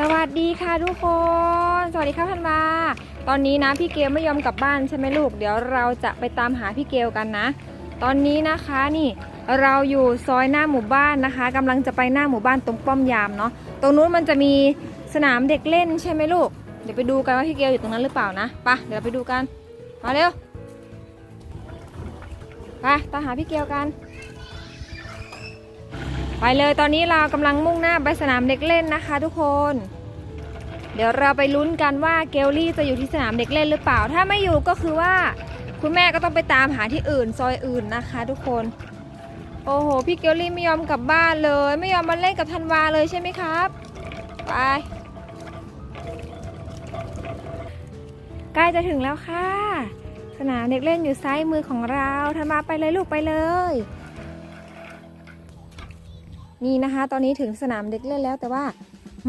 สวัสดีค่ะทุกคน สวัสดีครับพันวาตอนนี้นะพี่เกลไม่ยอมกลับบ้านใช่ไหมลูก เดี๋ยวเราจะไปตามหาพี่เกลกันนะ ตอนนี้นะคะนี่เราอยู่ซอยหน้าหมู่บ้านนะคะกำลังจะไปหน้าหมู่บ้านตรงป้อมยามเนาะ ตรงนู้นมันจะมีสนามเด็กเล่นใช่ไหมลูก เดี๋ยวไปดูกันว่าพี่เกลอยู่ตรงนั้นหรือเปล่านะไปะเดี๋ยวเราไปดูกัน มาเร็ว ไปตามหาพี่เกลกัน ไปเลยตอนนี้เรากำลังมุ่งหน้าไปสนามเด็กเล่นนะคะ ทุกคน เดี๋ยวเราไปลุ้นกันว่าเกลลี่จะอยู่ที่สนามเด็กเล่นหรือเปล่า ถ้าไม่อยู่ก็คือว่าคุณแม่ก็ต้องไปตามหาที่อื่นซอยอื่นนะคะ ทุกคน โอ้โห พี่เกลลี่ไม่ยอมกลับบ้านเลย ไม่ยอมมาเล่นกับธันวาเลยใช่ไหมครับ ไป ใกล้จะถึงแล้วค่ะ สนามเด็กเล่นอยู่ซ้ายมือของเราธันวาไปเลยลูกไปเลย นี่นะคะ ตอนนี้ถึงสนามเด็กเล่นแล้วแต่ว่า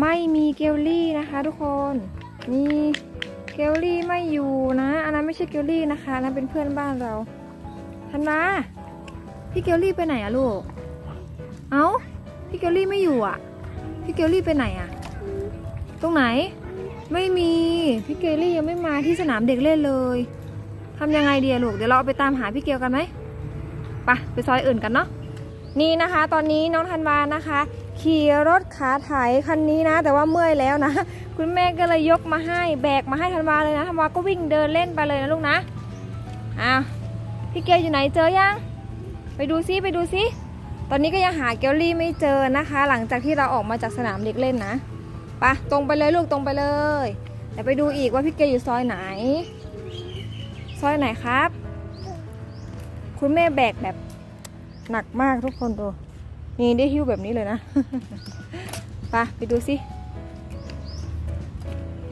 ไม่มีเกลลี่นะคะ ทุกคนนี่เกลลี่ไม่อยู่นะ อันนั้นไม่ใช่เกลลี่นะคะอันนั้นเป็นเพื่อนบ้านเราธันวาพี่เกลลี่ไปไหนอะลูก เอ้าพี่เกลลี่ไม่อยู่อะพี่เกลลี่ไปไหนอะตรงไหน ไม่มีพี่เกลลี่ยังไม่มาที่สนามเด็กเล่นเลยทำยังไงดีอะลูกเดี๋ยวเราเอาไปตามหาพี่เกลกันไหมไปไปซอยอื่นกันเนาะ นี่นะคะตอนนี้น้องธันวานะคะ ขี่รถขาไถคันนี้นะ แต่ว่าเมื่อยแล้วนะ คุณแม่ก็เลยยกมาให้แบกมาให้ธันวาเลยนะธันวาก็วิ่งเดินเล่นไปเลยนะลูกนะอ้าวพี่เกลอยู่ไหนเจอยัง ไปดูซิไปดูซิตอนนี้ก็ยังหาเกลลี่ไม่เจอนะคะ หลังจากที่เราออกมาจากสนามเด็กเล่นนะไปะตรงไปเลยลูกตรงไปเลยเดี๋ยวไปดูอีกว่าพี่เกลอยู่ซอยไหน ซอยไหนครับ คุณแม่แบกแบบ หนักมากทุกคนดู นี่ได้หิ้วแบบนี้เลยนะไปไปดูสิ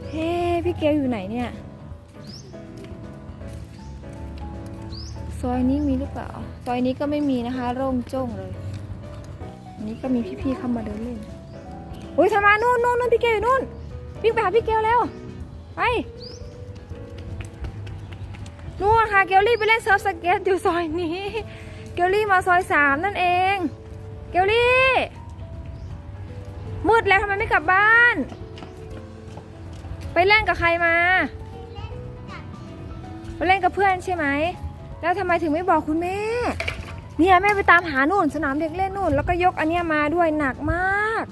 เฮ้ พี่เกลอยู่ไหนเนี่ย ซอยนี้มีหรือเปล่า ซอยนี้ก็ไม่มีนะคะโร่งโจ้งเลย อันนี้ก็มีพี่ๆเข้ามาเดินเล่นอุ้ยทำไมนู่นนู่นนู่นพี่เกลอยู่นู่น วิ่งไปหาพี่เกลแล้ว ไปนู่นค่ะเกลลี่ไปเล่นเซิร์ฟสเก็ตอยู่ซอยนี้ เกลลี่มาซอยสามนั่นเอง เกลลี่ มืดแล้วทำไมไม่กลับบ้าน ไปเล่นกับใครมา ไปเล่นกับเพื่อนใช่ไหม แล้วทำไมถึงไม่บอกคุณแม่ เนี่ยแม่ไปตามหานู่นสนามเด็กเล่นนู่น แล้วก็ยกอันเนี้ยมาด้วยหนักมาก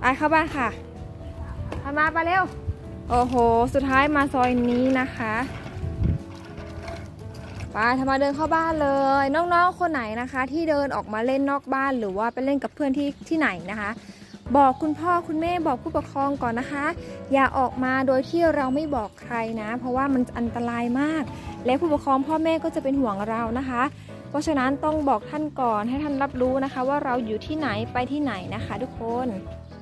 ไปเข้าบ้านค่ะมาไปเร็ว โอ้โห สุดท้ายมาซอยนี้นะคะ ไปทำมาเดินเข้าบ้านเลย น้องๆคนไหนนะคะ ที่เดินออกมาเล่นนอกบ้านหรือว่าไปเล่นกับเพื่อนที่ที่ไหนนะคะ บอกคุณพ่อคุณแม่บอกผู้ปกครองก่อนนะคะ อย่าออกมาโดยที่เราไม่บอกใครนะ เพราะว่ามันอันตรายมาก และผู้ปกครองพ่อแม่ก็จะเป็นห่วงเรานะคะ เพราะฉะนั้นต้องบอกท่านก่อนให้ท่านรับรู้นะคะ ว่าเราอยู่ที่ไหนไปที่ไหนนะคะ ทุกคน